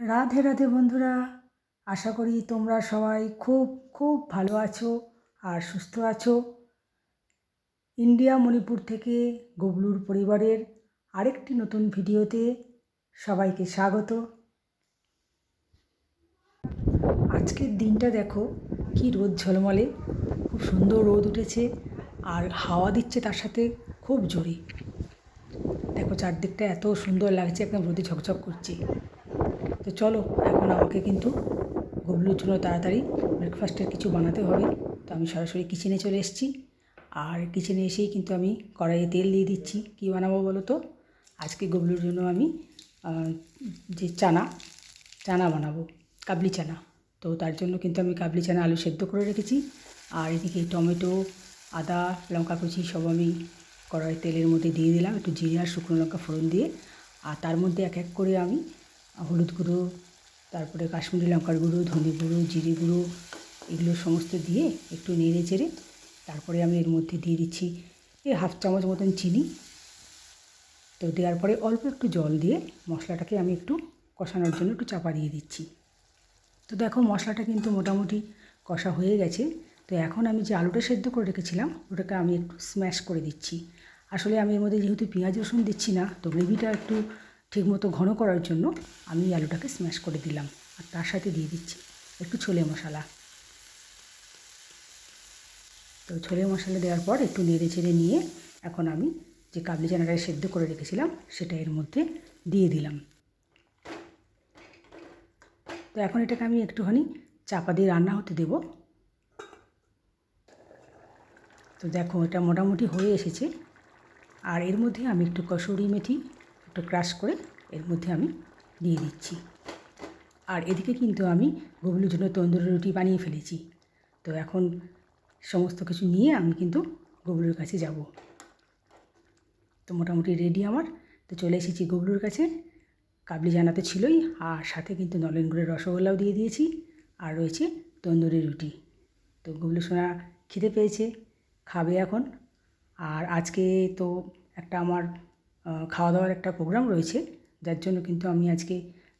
রাধে রাধে বন্ধুরা, আশা করি তোমরা সবাই খুব খুব ভালো আছো আর সুস্থ আছো। ইন্ডিয়া মণিপুর থেকে গবলুর পরিবারের আরেকটি নতুন ভিডিওতে সবাইকে স্বাগত। আজকের দিনটা দেখো কি রোদ ঝলমলে, খুব সুন্দর রোদ উঠেছে আর হাওয়া দিচ্ছে তার সাথে খুব জোরে। দেখো চারদিকটা এত সুন্দর লাগছে, একদম রোদে ঝকঝক করছে। তো চলো, এখন আমাকে কিন্তু গবলুর জন্য তাড়াতাড়ি ব্রেকফাস্টের কিছু বানাতে হবে। তো আমি সরাসরি কিচেনে চলে এসেছি। আর কিচেনে এসেই কিন্তু আমি কড়াইয়ে তেল দিয়ে দিচ্ছি। কী বানাবো বলো তো? আজকে গবলুর জন্য আমি যে চানা চানা বানাবো, কাবলি চানা। তো তার জন্য কিন্তু আমি কাবলি চানা আলু সেদ্ধ করে রেখেছি। আর এদিকে টমেটো, আদা, লঙ্কা কুচি সব আমি কড়াই তেলের মধ্যে দিয়ে দিলাম। একটু জিরে আর শুকনো লঙ্কা ফোড়ন দিয়ে। আর তার মধ্যে এক এক করে আমি হলুদ গুঁড়ো, তারপরে কাশ্মীরি লঙ্কার গুঁড়ো, ধনে গুঁড়ো, জিরে গুঁড়ো, এগুলো সমস্ত দিয়ে একটু নেড়ে চেড়ে তারপরে আমি এর মধ্যে দিয়ে দিচ্ছি এই হাফ চামচ মতন চিনি। তো দেওয়ার পরে অল্প একটু জল দিয়ে মশলাটাকে আমি একটু কষানোর জন্য একটু চাপা দিয়ে দিচ্ছি। তো দেখো মশলাটা কিন্তু মোটামুটি কষা হয়ে গেছে। তো এখন আমি যে আলুটা সেদ্ধ করে রেখেছিলাম ওটাকে আমি একটু স্ম্যাশ করে দিচ্ছি। আসলে আমি এর মধ্যে যেহেতু পেঁয়াজ রসুন দিচ্ছি না, তো গ্রেভিটা একটু ঠিকমতো ঘন করার জন্য আমি আলুটাকে স্ম্যাশ করে দিলাম। আর তার সাথে দিয়ে দিচ্ছি একটু ছোলে মশলা। তো ছোলে মশলা দেওয়ার পর একটু নেড়ে চেড়ে নিয়ে এখন আমি যে কাবলি চানাটা সেদ্ধ করে রেখেছিলাম, সেটা এর মধ্যে দিয়ে দিলাম। তো এখন এটাকে আমি একটুখানি চাপা দিয়ে রান্না হতে দেব। তো দেখো এটা মোটামুটি হয়ে এসেছে। আর এর মধ্যে আমি একটু কসুরি মেথি একটু ক্রাশ করে এর মধ্যে আমি দিয়ে দিচ্ছি। আর এদিকে কিন্তু আমি গবলুর জন্য তন্দুরি রুটি বানিয়ে ফেলেছি। তো এখন সমস্ত কিছু নিয়ে আমি কিন্তু গবলুর কাছে যাব। তো মোটামুটি রেডি আমার। তো চলে এসেছি গবলুর কাছে। কাবলি জানাতে ছিলই। আর সাথে কিন্তু নলেন গুড়ের রসগোল্লাও দিয়ে দিয়েছি। আর রয়েছে তন্দুরি রুটি। তো গবলু সোনা খিদে পেয়েছে। খাবে এখন। আর আজকে তো একটা আমার খাওয়া দাওয়ার একটা প্রোগ্রাম রয়েছে, যার জন্য কিন্তু আমি আজকে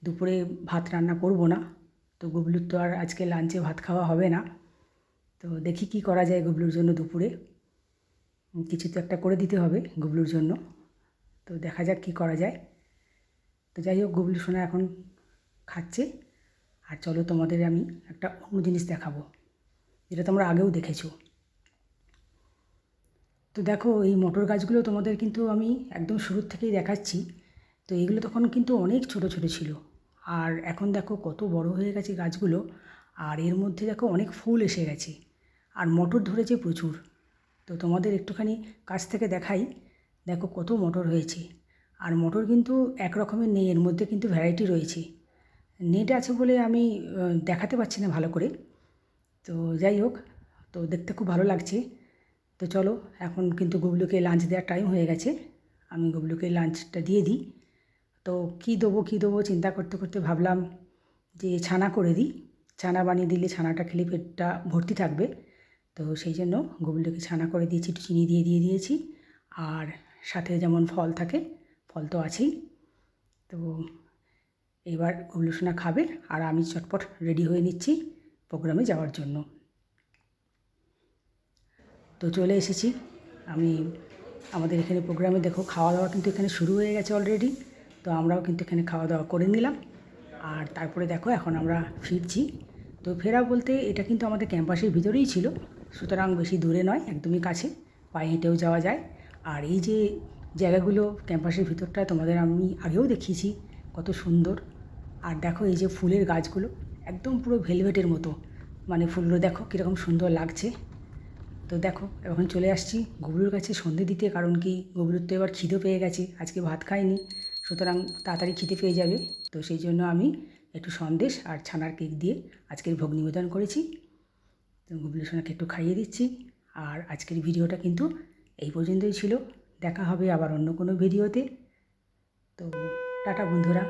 দুপুরে ভাত রান্না করব না। তো গুবলুর তো আর আজকে লাঞ্চে ভাত খাওয়া হবে না। তো দেখি কি করা যায় গুবলুর জন্য দুপুরে। কিছু তো একটা করে দিতে হবে গুবলুর জন্য। তো দেখা যাক কি করা যায়। তো যাই হোক, গুবলু সোনা এখন খাচ্ছে। আর চলো তোমাদের আমি একটা অন্য জিনিস দেখাবো, যেটা তোমরা আগেও দেখেছ। তো দেখো, এই মটর গাছগুলো তোমাদের কিন্তু আমি একদম শুরুর থেকেই দেখাচ্ছি। তো এগুলো তখন কিন্তু অনেক ছোট ছোট ছিল। আর এখন দেখো, কত বড় হয়ে গেছে গাছগুলো। আর এর মধ্যে দেখো, অনেক ফুল এসে গেছে। আর মটর ধরেছে প্রচুর। তো তোমাদের একটুখানি কাছ থেকে দেখাই। দেখো, কত মটর হয়েছে। আর মটর কিন্তু এক রকমের নেই, এর মধ্যে কিন্তু ভ্যারাইটি রয়েছে। নেট আছে বলে আমি দেখাতে পারছি না ভালো করে। তো যাই হোক, তো দেখতে খুব ভালো লাগছে। তো চলো, এখন কিন্তু গুবলুকে লাঞ্চ দেওয়ার টাইম হয়ে গেছে। আমি গুবলুকে লাঞ্চটা দিয়ে দিই। তো কী দেবো কী দেবো চিন্তা করতে করতে ভাবলাম যে ছানা করে দিই। ছানা বানিয়ে দিলে ছানাটা খেলে পেটটা ভর্তি থাকবে। তো সেই জন্য গুবলুকে ছানা করে দিয়েছি, একটু চিনি দিয়ে দিয়ে দিয়েছি। আর সাথে যেমন ফল থাকে, ফল তো আছেই। তো এবার গুবলু সোনা খাবে, আর আমি চটপট রেডি হয়ে নিচ্ছি প্রোগ্রামে যাওয়ার জন্য। তো চলে এসেছি। আমি আমাদের এখানে প্রোগ্রামে দেখো খাওয়া দাওয়া কিন্তু এখানে শুরু হয়ে গেছে অলরেডি তো আমরাও কিন্তু এখানে খাওয়া দাওয়া করে নিলাম। আর তারপরে দেখো এখন আমরা ফিরছি। তো ফেরা বলতে এটা কিন্তু আমাদের ক্যাম্পাসের ভিতরেই ছিল, সুতরাং বেশি দূরে নয়, একদমই কাছে, পায়ে হেঁটেও যাওয়া যায়। আর এই যে জায়গাগুলো ক্যাম্পাসের ভিতরটা তোমাদের আমি আগেও দেখিয়েছি, কত সুন্দর। আর দেখো এই যে ফুলের গাছগুলো, একদম পুরো ভেলভেটের মতো মানে ফুলগুলো দেখো কীরকম সুন্দর লাগছে। তো দেখো, এখন চলে আসছি গুবলুর কাছে সন্ধে দিতে, কারণ কি গুবলুর তো এবার খিদে পেয়ে গেছে, আজকে ভাত খায়নি সুতরাং তাড়াতাড়ি খিদে পেয়ে যাবে। তো সেই জন্য আমি একটু সন্দেশ আর ছানার কেক দিয়ে আজকের ভোগ নিবেদন করেছি। তো গুবলু সোনাকে একটু খাইয়ে দিচ্ছি, আর আজকের ভিডিওটা কিন্তু এই পর্যন্তই ছিল। দেখা হবে আবার অন্য কোনো ভিডিওতে। তো টাটা বন্ধুরা।